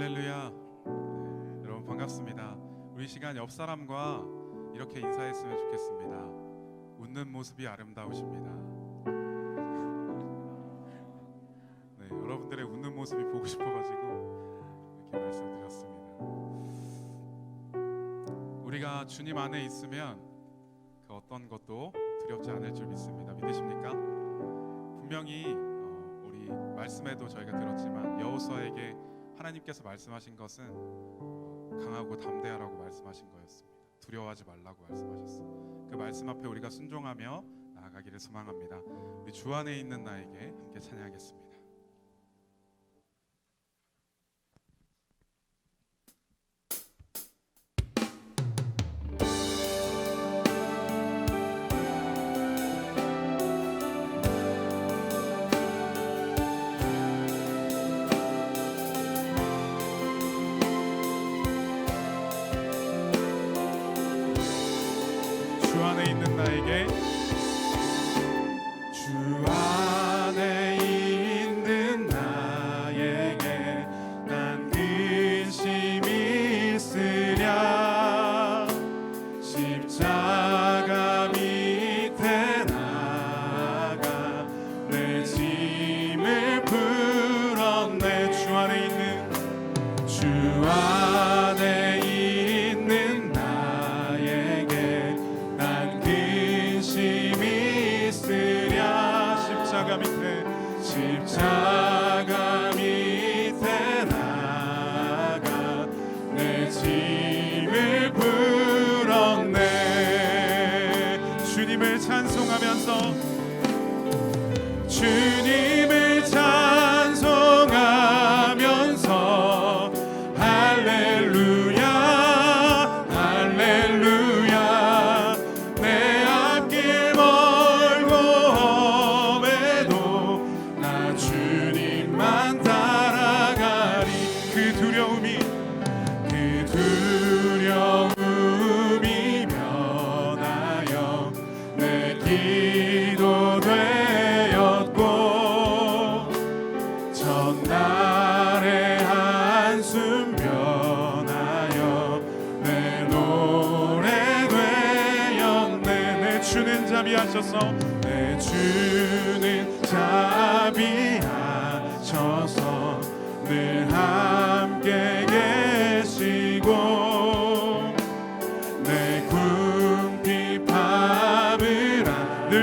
할렐루야. 네, 여러분 반갑습니다. 우리 시간 옆 사람과 이렇게 인사했으면 좋겠습니다. 웃는 모습이 아름다우십니다. 네, 여러분들의 웃는 모습이 보고 싶어가지고 이렇게 말씀드렸습니다. 우리가 주님 안에 있으면 그 어떤 것도 두렵지 않을 줄 믿습니다. 믿으십니까? 분명히 어, 우리 말씀에도 저희가 들었지만 여호수아에게 하나님께서 말씀하신 것은 어, 강하고 담대하라고 말씀하신 거였습니다. 두려워하지 말라고 말씀하셨어요. 그 말씀 앞에 우리가 순종하며 나아가기를 소망합니다. 우리 주 안에 있는 나에게 함께 찬양하겠습니다.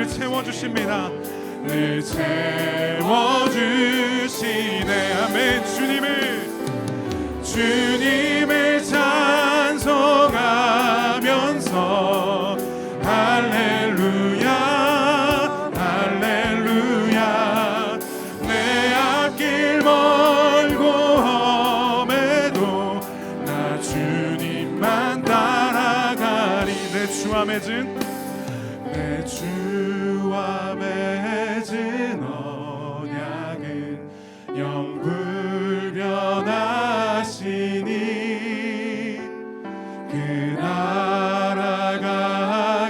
늘 채워주십니다. 늘 채워주시네. 아멘. 주님을. 주님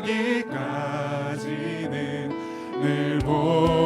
가기까지는 늘 보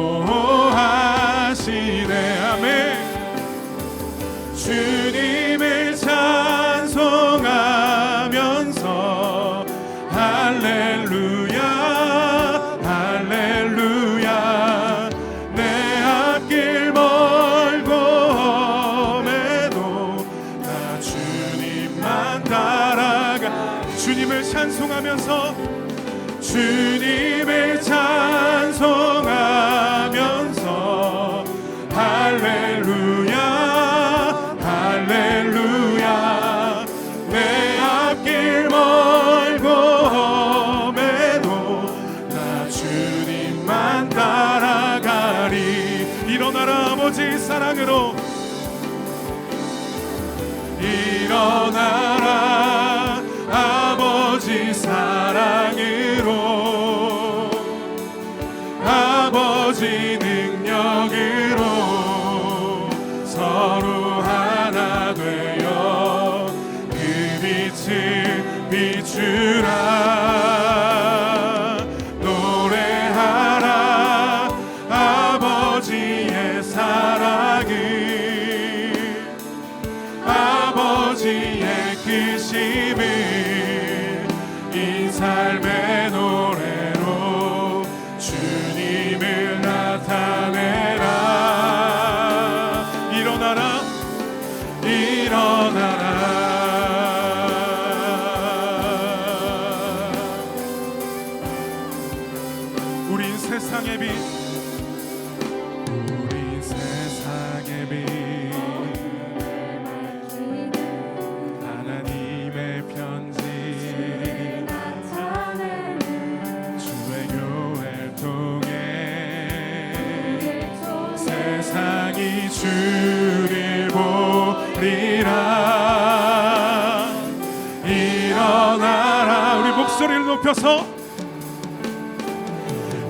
일어나라. 우리 목소리를 높여서.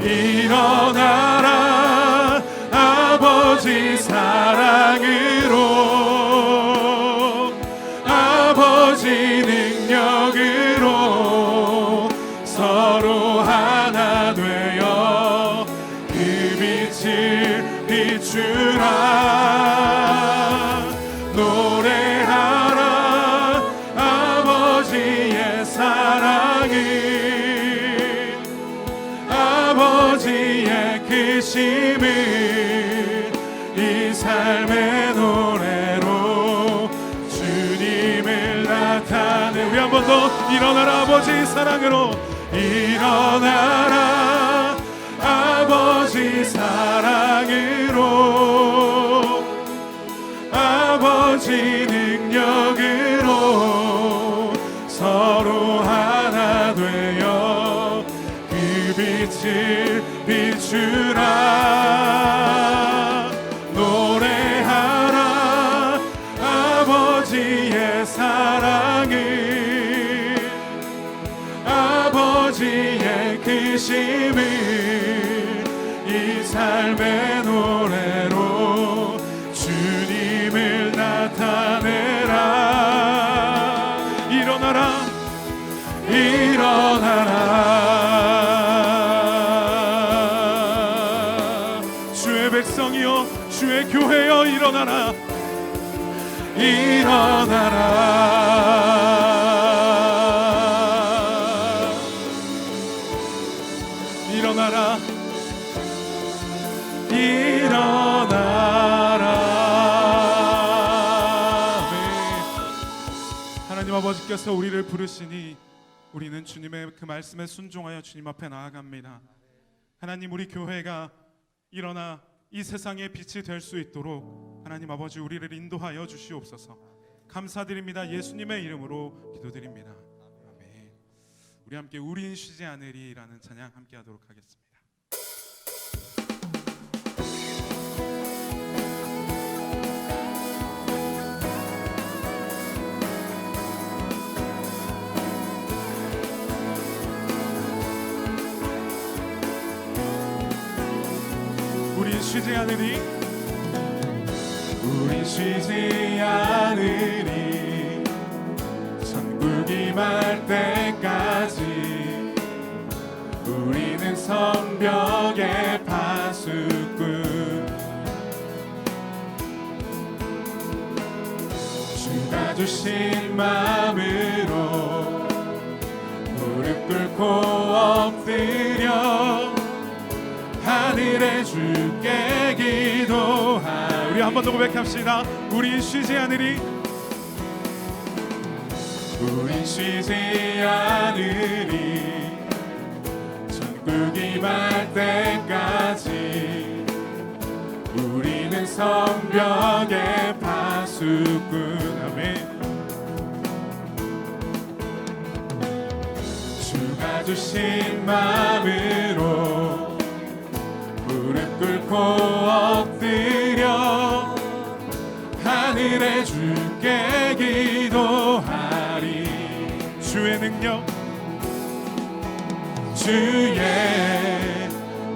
일어나라. 아버지 사랑으로 나타내. 우리 한 번 더 일어나라 아버지 사랑으로. 일어나라 아버지 사랑으로. 아버지 능력으로 서로 하나 되어 그 빛을 비추라 크심을 이 삶의 노래로 주님을 나타내라. 일어나라 일어나라. 주의 백성이여 주의 교회여 일어나라. 일어나라 아버지께서 우리를 부르시니 우리는 주님의 그 말씀에 순종하여 주님 앞에 나아갑니다. 하나님 우리 교회가 일어나 이 세상의 빛이 될 수 있도록 하나님 아버지 우리를 인도하여 주시옵소서. 감사드립니다. 예수님의 이름으로 기도드립니다. 아멘. 우리 함께 우린 쉬지 않으리라는 찬양 함께 하도록 하겠습니다 쉬지 않으리 우린 쉬지 않으리 천국이 말 때까지 우리는 성벽의 파수꾼. 주가 주신 마음으로 무릎 꿇고 엎드려 하늘에 주께 기도하 우리 한 번 더 고백합시다. 우리 쉬지 않으리. 우리 쉬지 않으리. 천국이 말 때까지 우리는 성벽의 파수꾼 아멘 주가 주신 마음으로 꿇고 엎드려 하늘에 주께 기도하리. 주의 능력 주의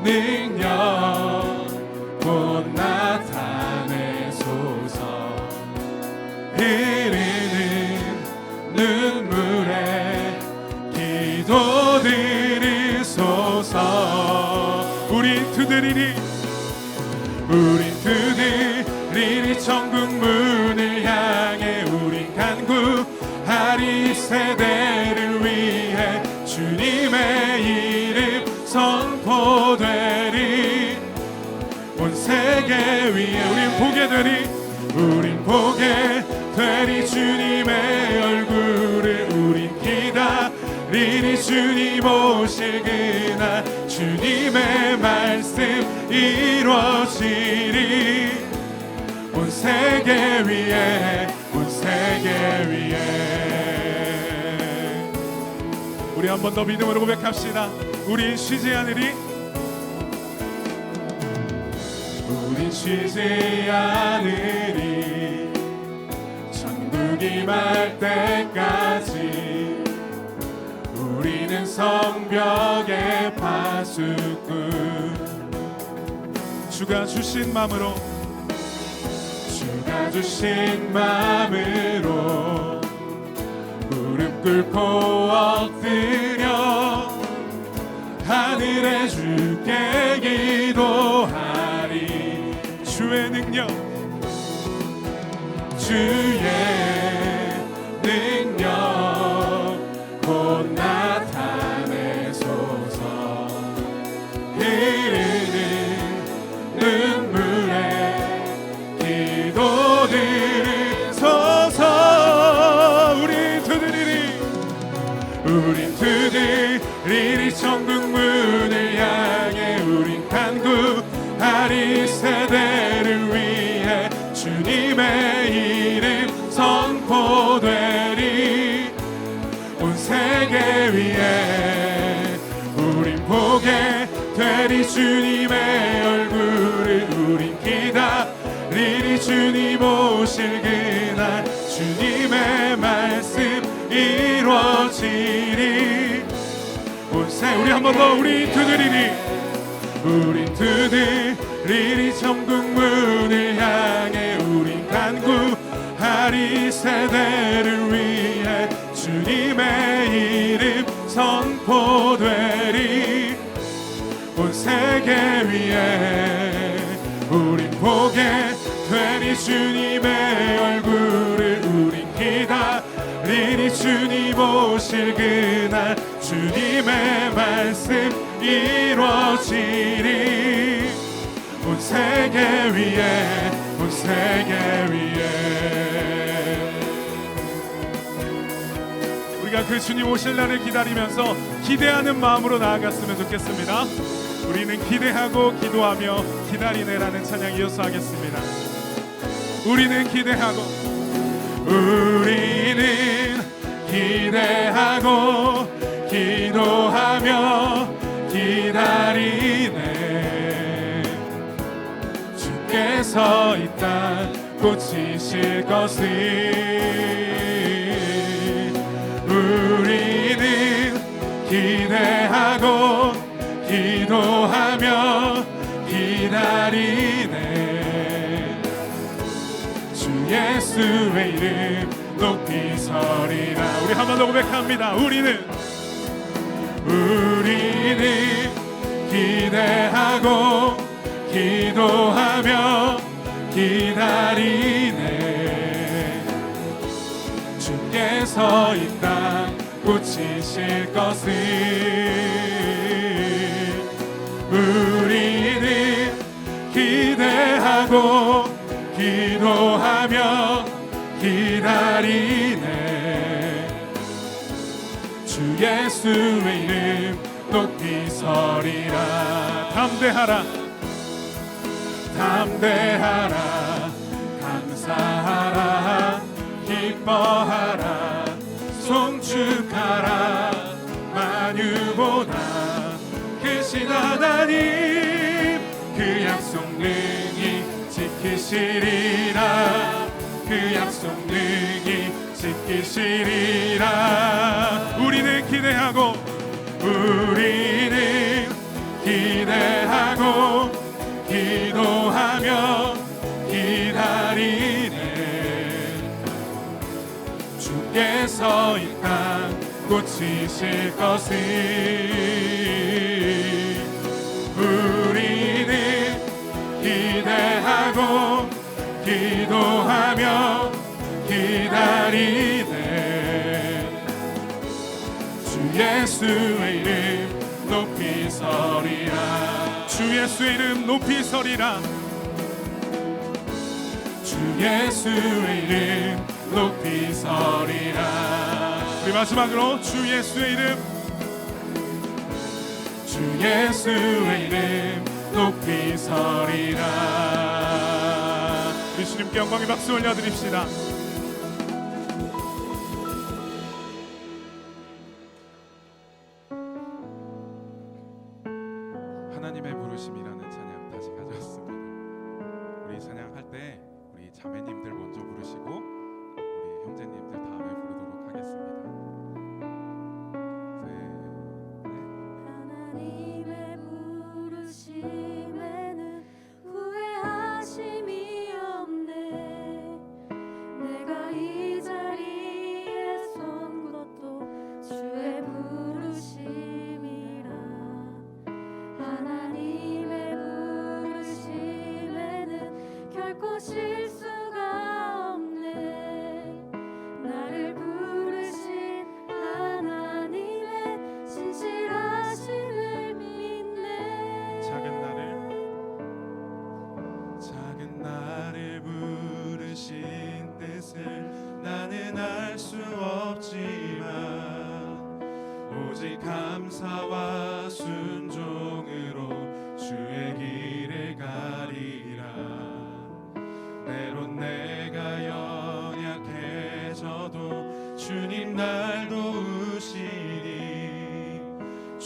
능력 곧 나타내소서. 흐르는 눈물에 기도드리소서. 우리 두드리리 우린 그들이 천국 문을 향해 우린 간구하리 세대를 위해 주님의 이름 선포되리. 온 세계 위에 우린 보게 되리. 우린 보게 되리. 주님의 얼굴을 우린 기다리리. 주님 오실 그날 주님의 말씀 이루어지리. 온 세계 위에 온 세계 위에. 우리 한 번 더 믿음으로 고백합시다. 우린 쉬지 않으리. 우린 쉬지 않으리. 천국이 말 때까지 우리는 성벽의 파수꾼 주가 주신 마음으로. 주가 주신 마음으로 무릎 꿇고 엎드려 하늘에 주께 기도하리. 주의 능력 주의 우린 두드리리 천국 문을 향해 우린 간구하리 세대를 위해 주님의 이름 선포되리. 온 세계 위에 우린 보게 되리 주님 우리 한 번 더 우리 두드리리. 우린 두드리리 천국 문을 향해 우린 간구하리 세대를 위해 주님의 이름 선포되리. 온 세계 위에 우린 보게 되니 주님의 얼굴을 우린 기다리니 주님 오실 그날 말씀 이루어지리 온 세계 위에 온 세계 위에 우리가 그 주님 오실 날을 기다리면서 기대하는 마음으로 나아갔으면 좋겠습니다. 우리는 기대하고 기도하며 기다리네라는 찬양 이어서 하겠습니다. 우리는 기대하고 우리는 기대하고 기도하며 기다리네. 주께서 이 땅 고치실 것을. 우리는 기대하고 기도하며 기다리네. 주 예수의 이름 높이 서리라. 우리 한 번 더 고백합니다. 우리는 우리는 기대하고 기도하며 기다리네. 주께서 이 땅 고치실 것을. 우리는 기대하고 기도하며 예수의 이름 높이 서리라. 담대하라. 담대하라. 감사하라. 기뻐하라. 송축하라. 만유보다 크신 하나님 그 약속 능히 지키시리라. 그 약속 능히 지키시리라 기대하고 우리는 기대하고 기도하며 기다리네. 주께서 이 땅 고치실 것을 우리는 기대하고 기도하며 기다리 예수의 이름 높이 서리라. 주 예수의 이름 높이 서리라. 주 예수의 이름 높이 서리라. 우리 마지막으로 주 예수의 이름. 주 예수의 이름 높이 서리라. 예수님께 영광의 박수 올려드립시다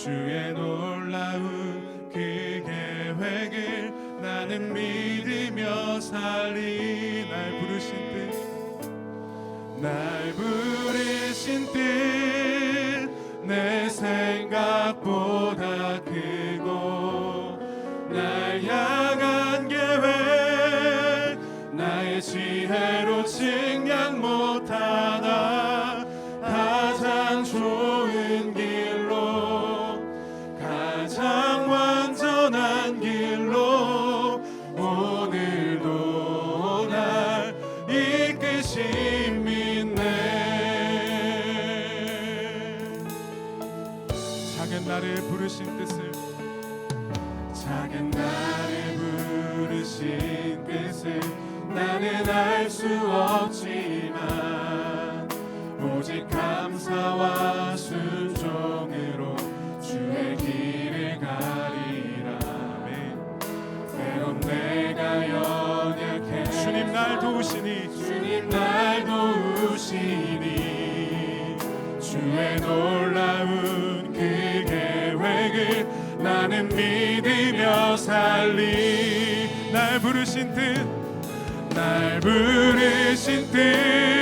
주의 놀라운 그 계획을 나는 믿으며 살리. 날 부르신 뜻날 부르신 뜻내 생 작은 나를 부르신 뜻을. 작은 나를 부르신 뜻을 나는 알 수 없지만 오직 감사와 순종으로 주의 길을 가리라. 때론 내가 연약해 주님 날 도우시니. 주님 날 도우시니 주의 놀 나는 믿으며 살리. 날 부르신 뜻날 부르신 뜻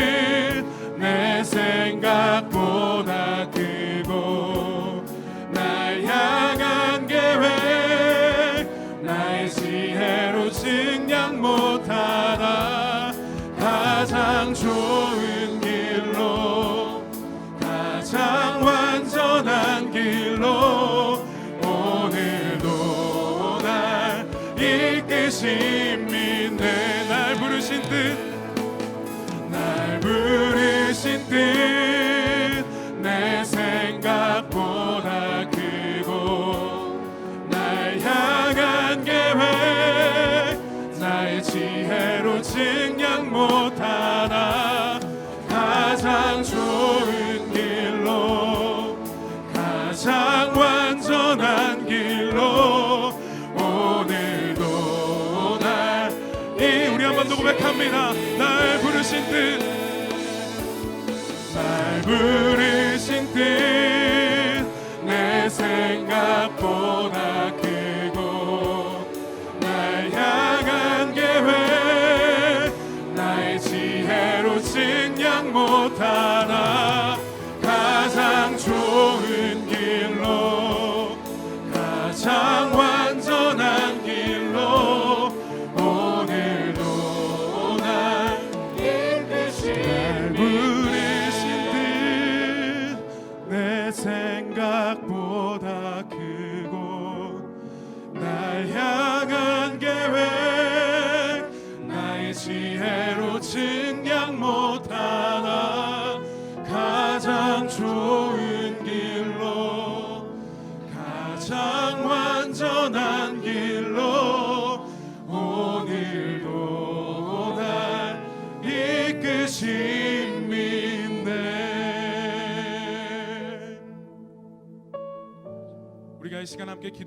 가장 좋은 길로 가장 완전한 길로 오늘도 날이 우리 한 번 더 고백합니다. 날 부르신 뜻. 날 부르신 뜻. 내 생각보다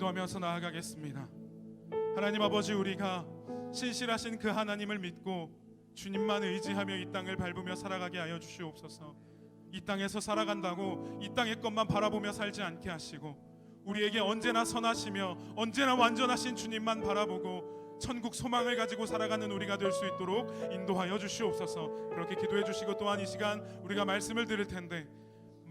기도하면서 나아가겠습니다 하나님 아버지 우리가 신실하신 그 하나님을 믿고 주님만 의지하며 이 땅을 밟으며 살아가게 하여 주시옵소서 이 땅에서 살아간다고 이 땅의 것만 바라보며 살지 않게 하시고 우리에게 언제나 선하시며 언제나 완전하신 주님만 바라보고 천국 소망을 가지고 살아가는 우리가 될 수 있도록 인도하여 주시옵소서. 그렇게 기도해 주시고 또한 이 시간 우리가 말씀을 들을 텐데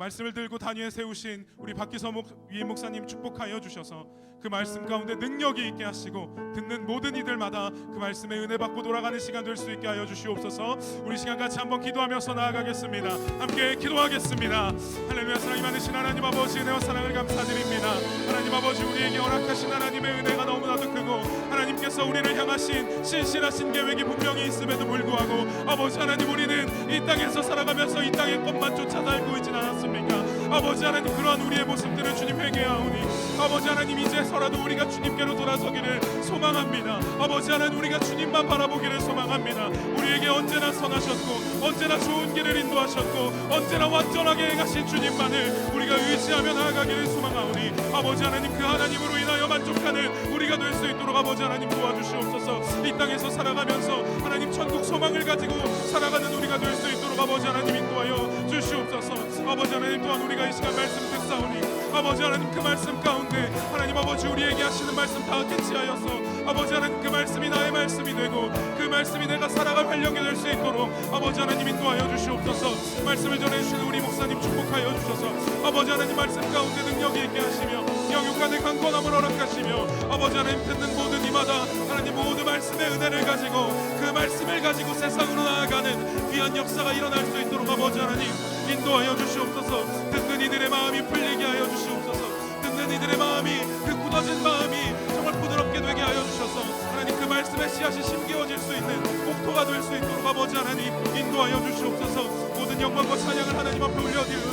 말씀을 들고 단위에 세우신 우리 박기서 목, 위임 목사님 축복하여 주셔서 그 말씀 가운데 능력이 있게 하시고 듣는 모든 이들마다 그 말씀에 은혜 받고 돌아가는 시간 될 수 있게 하여 주시옵소서. 우리 시간 같이 한번 기도하면서 나아가겠습니다. 함께 기도하겠습니다. 할렐루야 사랑이 많으신 하나님 아버지 은혜와 사랑을 감사드립니다. 하나님 아버지 우리에게 허락하신 하나님의 은혜가 너무나도 크고 하나님께서 우리를 향하신 신실하신 계획이 분명히 있음에도 불구하고 아버지 하나님 우리는 이 땅에서 살아가면서 이 땅의 것만 쫓아 살고 있진 않았습니 까? 아버지 하나님 그러한 우리의 모습들을 주님 회개하오니 아버지 하나님 이제서라도 우리가 주님께로 돌아서기를 소망합니다. 아버지 하나님 우리가 주님만 바라보기를 소망합니다. 우리에게 언제나 선하셨고 언제나 좋은 길을 인도하셨고 언제나 완전하게 행하신 주님만을 우리가 의지하며 나아가기를 소망하오니 아버지 하나님 그 하나님으로 인하여 만족하는 우리가 될 수 있도록 아버지 하나님 도와주시옵소서 이 땅에서 살아가면서 하나님 천국 소망을 가지고 살아가는 우리가 될 수 있도록 아버지 하나님 인도하여 주시옵소서. 아버지 하나님 또한 우리가 이 시간 말씀 듣사오니 아버지 하나님 그 말씀 가운데 하나님 아버지 우리에게 하시는 말씀 다 캐치하여서 아버지 하나님 그 말씀이 나의 말씀이 되고 그 말씀이 내가 살아갈 활력이 될 수 있도록 아버지 하나님 인도하여 주시옵소서. 말씀을 전해주시는 우리 목사님 축복하여 주셔서 아버지 하나님 말씀 가운데 능력이 있게 하시며 영육간의 강건함을 허락하시며 아버지 하나님 듣는 모든 이마다 하나님 모든 말씀의 은혜를 가지고 그 말씀을 가지고 세상으로 나아가는 귀한 역사가 일어날 수 있도록 아버지 하나님 인도하여 주시옵소서. 듣는 이들의 마음이 풀리게 하여 주시옵소서. 듣는 이들의 마음이 그 굳어진 마음이 정말 부드럽게 되게 하여 주셔서 하나님 그 말씀의 씨앗이 심기워질 수 있는 목토가 될 수 있도록 아버지 하나님 인도하여 주시옵소서. 모든 영광과 찬양을 하나님 앞에 올려드리고